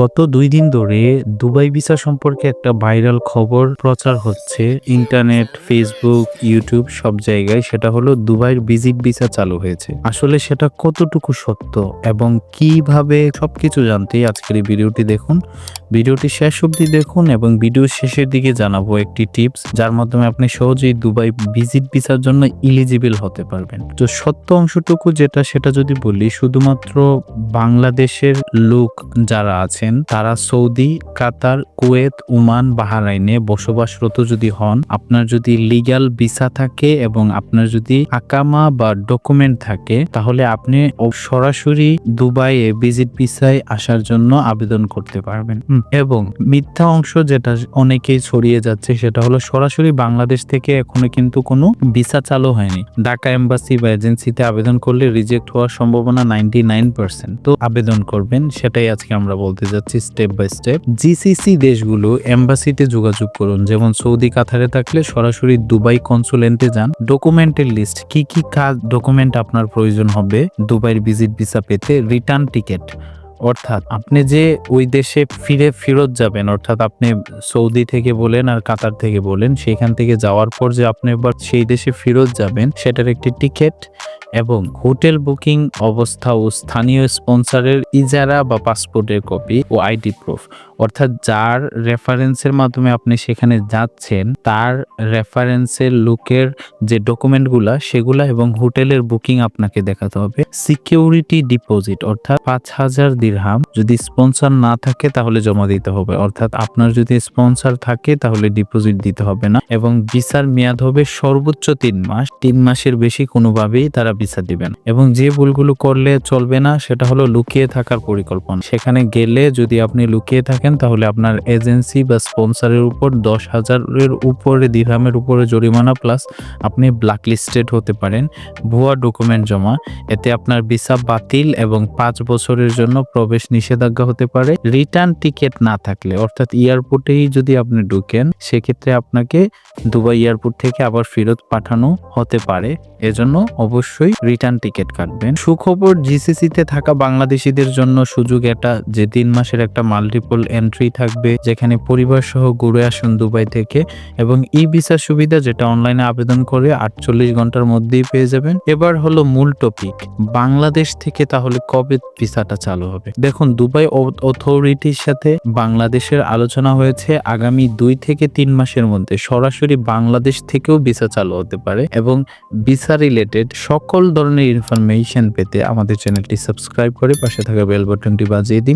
গত দুই দিন ধরে দুবাই ভিসা সম্পর্কে একটা ভাইরাল খবর প্রচার হচ্ছে। ইন্টারনেট ফেসবুক ইউটিউব সব জায়গায় সেটা হলো দুবাইয়ের ভিজিট ভিসা চালু হয়েছে। আসলে সেটা কতটুকু সত্য এবং কীভাবে সবকিছু জানতে আজকের এই ভিডিওটি দেখুন। ভিডিওটি শেষ অবধি দেখুন এবং ভিডিও শেষের দিকে জানাব একটি টিপস, যার মাধ্যমে আপনি সহজেই দুবাই ভিজিট ভিসার জন্য ইলিজিবল হতে পারবেন। তো সত্য অংশটুকু যেটা, সেটা যদি বলি, শুধুমাত্র বাংলাদেশের লোক যারা আছেন, তারা সৌদি, কাতার, কুয়েত উমান বাহারাইনে বসবাসরত যদি হন, আপনার যদি লিগ্যাল ভিসা থাকে এবং আপনার যদি আকামা বা ডকুমেন্ট থাকে, তাহলে আপনি সরাসরি দুবাইয়ে ভিজিট ভিসায় আসার জন্য আবেদন করতে পারবেন। এবং মিথ্যা অংশ যেটা অনেকেই ছড়িয়ে যাচ্ছে, সেটা হলো সরাসরি বাংলাদেশ থেকে এখনও কিন্তু কোনো ভিসা চালু হয়নি। ঢাকা এম্বাসি বা এজেন্সিতে আবেদন করলে রিজেক্ট হওয়ার সম্ভাবনা নাইনটি তো আবেদন করবেন, সেটাই আজকে আমরা বলতে যাচ্ছি স্টেপ বাই স্টেপ জিসিসি দেশগুলো এম্বাসিতে যোগাযোগ করুন। যেমন সৌদি, কাতারে থাকলে সরাসরি দুবাই কনসুলেন্টে যান। ডকুমেন্টের লিস্ট কি কি কাজ ডকুমেন্ট আপনার প্রয়োজন হবে, দুবাইয়ের ভিজিট ভিসা পেতে রিটার্ন টিকিট অর্থাৎ আপনি যে ওই দেশে ফিরে ফেরত যাবেন, অর্থাৎ আপনি সৌদি থেকে বলেন আর কাতার থেকে বলেন, সেখান থেকে যাওয়ার পর যে আপনি এবার সেই দেশে ফেরত যাবেন, সেটার একটি টিকিট এবং হোটেল বুকিং অবস্থা ও স্থানীয় স্পন্সরের ইজারা বা পাসপোর্টের কপি ও আইডি প্রুফ। অর্থাৎ যার রেফারেন্সের মাধ্যমে আপনি সেখানে যাচ্ছেন, তার রেফারেন্সের লোকের যে ডকুমেন্টগুলা, সেগুলা এবং হোটেলের বুকিং আপনাকে দেখাতে হবে। সিকিউরিটি ডিপোজিট, অর্থাৎ পাঁচ হাজার দিরহাম যদি স্পন্সর না থাকে তাহলে জমা দিতে হবে। অর্থাৎ আপনার যদি স্পন্সর থাকে তাহলে ডিপোজিট দিতে হবে না। এবং ভিসার মেয়াদ হবে সর্বোচ্চ তিন মাস। তিন মাসের বেশি কোনোভাবেই তারা ভিসা দিবেন এবং যে ভুলগুলো করলে চলবে না, সেটা হলো লুকিয়ে থাকার পরিকল্পনা। সেখানে গেলে যদি আপনি লুকিয়ে থাকেন, তাহলে আপনার এজেন্সি বা স্পন্সরের উপর দশ হাজারের উপরে দিরহামের উপরে জরিমানা প্লাস আপনি ব্ল্যাকলিস্টেড হতে পারেন। ভুয়া ডকুমেন্ট জমা। এতে আপনার ভিসা বাতিল এবং পাঁচ বছরের জন্য প্রবেশ নিষেধাজ্ঞা হতে পারে। রিটার্ন টিকিট না থাকলে, অর্থাৎ এয়ারপোর্টেই যদি আপনি ঢুকেন, সেক্ষেত্রে আপনাকে দুবাই এয়ারপোর্ট থেকে আবার ফেরত পাঠানো হতে পারে। এজন্য অবশ্যই রিটার্ন টিকিট কাটবেন। সুখবর জিসিসিতে থাকা বাংলাদেশিদের জন্য সুযোগ এটা যে তিন মাসের একটা মাল্টিপল এন্ট্রি থাকবে, যেখানে পরিবার সহ ঘুরে আসুন দুবাই থেকে এবং ই ভিসা সুবিধা যেটা অনলাইনে আবেদন করে আটচল্লিশ ঘণ্টার মধ্যেই পেয়ে যাবেন। এবার হলো মূল টপিক বাংলাদেশ থেকে তাহলে কবে ভিসাটা চালু হবে। দেখুন, দুবাই অথরিটির সাথে বাংলাদেশের আলোচনা হয়েছে আগামী দুই থেকে তিন মাসের মধ্যে। সরাসরি বাংলাদেশ থেকেও ভিসা চালু হতে পারে এবং ভিসা রিলেটেড সকল ধরনের ইনফরমেশন পেতে আমাদের চ্যানেলটি সাবস্ক্রাইব করে পাশে থাকা বেল বাটনটি বাজিয়ে দিন।